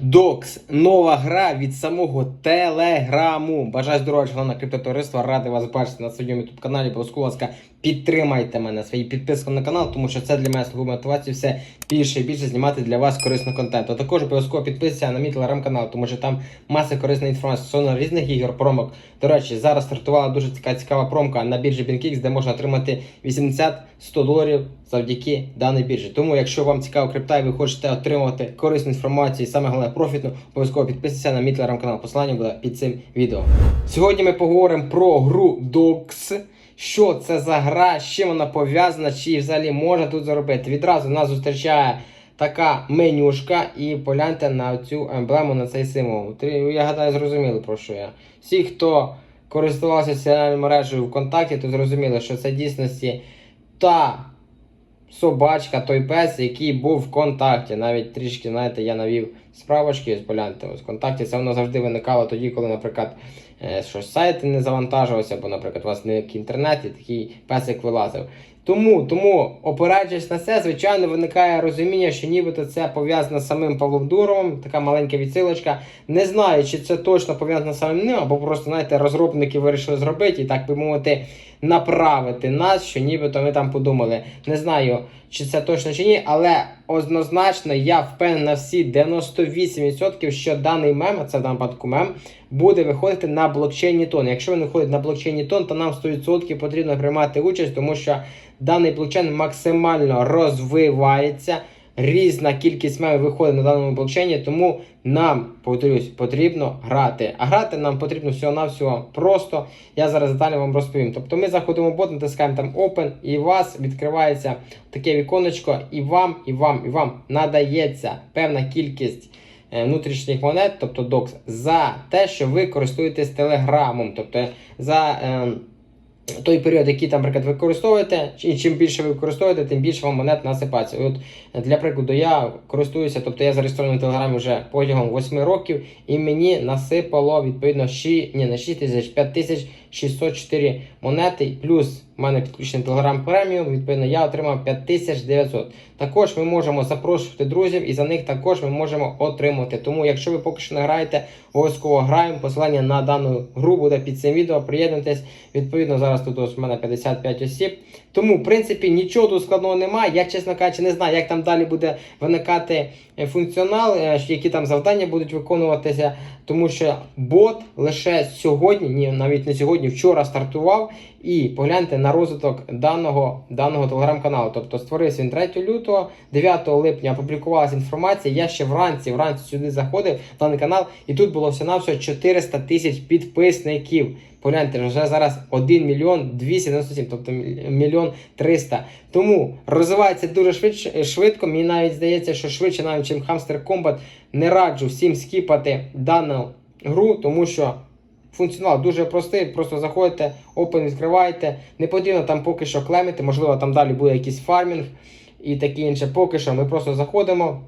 Докс, нова гра від самого Телеграму. Бажаю здоров'я, головне криптотовариство. Радий вас бачити на своєму ютуб каналі. Будь ласка, підтримайте мене своєю підпискою на канал, тому що це для мене слугує мотивації все більше і більше знімати для вас корисного контенту. А також обов'язково підписуйтесь на мій телеграм-канал, тому що там маса корисної інформації стосовно різних ігор, промок. До речі, зараз стартувала дуже така цікава промка на біржі BinKix, де можна отримати 80-100 доларів завдяки даній біржі. Тому, якщо вам цікаво крипта і ви хочете отримувати корисну інформацію і саме головне профітну, обов'язково підписуйтесь на мій телеграм-канал. Посилання буде під цим відео. Сьогодні ми поговоримо про гру Dox. Що це за гра, з чим вона пов'язана, чи взагалі можна тут заробити. Відразу нас зустрічає така менюшка, і погляньте на цю емблему, на цей символ. Я гадаю, зрозуміли про що я. Всі, хто користувався соціальною мережею ВКонтакті, то зрозуміли, що це дійсності та собачка, той пес, який був в контакті. Навіть трішки, знаєте, я навів справочки, погляньте, ось в контакті. Це воно завжди виникало тоді, коли, наприклад, щось сайт не завантажувався, або, наприклад, у вас не інтернет і такий песик вилазив. Тому, тому, опираючись на це, звичайно, виникає розуміння, що нібито це пов'язано з самим Павлом Дуровим, така маленька відсилочка. Не знаю, чи це точно пов'язано з самим ним, або просто, знаєте, розробники вирішили зробити і так би мовити, направити нас, що нібито ми там подумали. Не знаю, чи це точно чи ні, але однозначно я впевнений на всі 98%, що даний мем, а це в даному випадку мем, буде виходити на блокчейні тон. Якщо він виходить на блокчейні тон, то нам 100% потрібно приймати участь, тому що даний блокчейн максимально розвивається. Різна кількість мемів виходить на даному блокчейні, тому нам, повторюсь, потрібно грати. А грати нам потрібно всього-навсього просто. Я зараз детально вам розповім. Тобто ми заходимо в бот, натискаємо там Open, і у вас відкривається таке віконечко, і вам, і вам, і вам надається певна кількість е, внутрішніх монет, тобто DOX, за те, що ви користуєтесь телеграмом. Тобто за. е, той період, який там, наприклад, ви використовуєте, і чим більше ви використовуєте, тим більше вам монет насипається. От для прикладу, я користуюся, тобто я зареєстрований в Телеграмі вже протягом 8 років, і мені насипало відповідно 6, ні, на 6 тисяч, 5604 монети, плюс в мене підключений Telegram преміум, відповідно, я отримав 5900. Також ми можемо запрошувати друзів, і за них також ми можемо отримати. Тому, якщо ви поки що не граєте, обов'язково граємо. Посилання на дану гру буде під цим відео. Приєднуйтесь. Відповідно, зараз тут у мене 55 осіб. Тому, в принципі, нічого тут складного немає. Я, чесно кажучи, не знаю, як там далі буде виникати е, функціонал, е, які там завдання будуть виконуватися. Тому що бот лише сьогодні, ні, навіть не сьогодні, вчора стартував. І погляньте на розвиток даного, даного телеграм-каналу. Тобто створився він 3 лютого, 9 липня опублікувалася інформація. Я ще вранці, вранці сюди заходив в даний канал, і тут було всього 400 тисяч підписників. Погляньте, вже зараз 1 мільйон 297, тобто мільйон 300. Тому розвивається дуже швидше, швидко. Мені навіть здається, що швидше навіть, чим Hamster Combat. Не раджу всім скіпати дану гру, тому що функціонал дуже простий. Просто заходите, Open відкриваєте. Не потрібно там поки що клемити, можливо, там далі буде якийсь фармінг і таке інше. Поки що ми просто заходимо.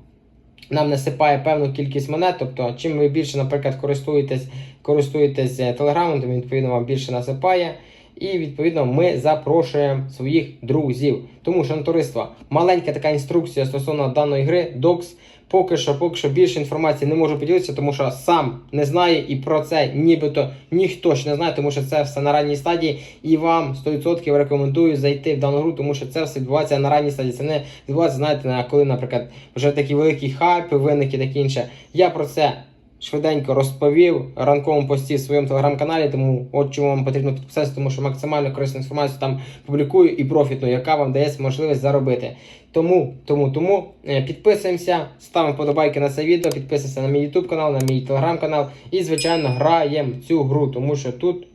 Нам насипає певну кількість монет, тобто, чим ви більше, наприклад, користуєтесь, користуєтесь телеграмом, то він відповідно вам більше насипає. І відповідно ми запрошуємо своїх друзів. Тому що товариство, маленька така інструкція стосовно даної гри, Docs. Поки що, поки що більше інформації не можу поділитися, тому що сам не знаю і про це нібито ніхто ж не знає, тому що це все на ранній стадії. І вам 100% рекомендую зайти в дану гру, тому що це все відбувається на ранній стадії. Це не відбувається, знаєте, коли, наприклад, вже такі великі хайпи, виники, таке інше. Я про це швиденько розповів ранковому пості в своєму телеграм-каналі, тому от чому вам потрібно підписатися, тому що максимально корисну інформацію там публікую і профітну, яка вам дає можливість заробити. Тому, тому, тому е, підписуємося, ставимо подобайки на це відео, підписуємося на мій YouTube канал, на мій телеграм-канал і, звичайно, граємо цю гру, тому що тут.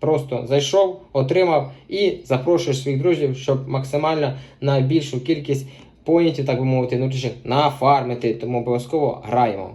Просто зайшов, отримав і запрошуєш своїх друзів, щоб максимально на більшу кількість понятів, так би мовити, внутрішніх нафармити. Тому обов'язково граємо.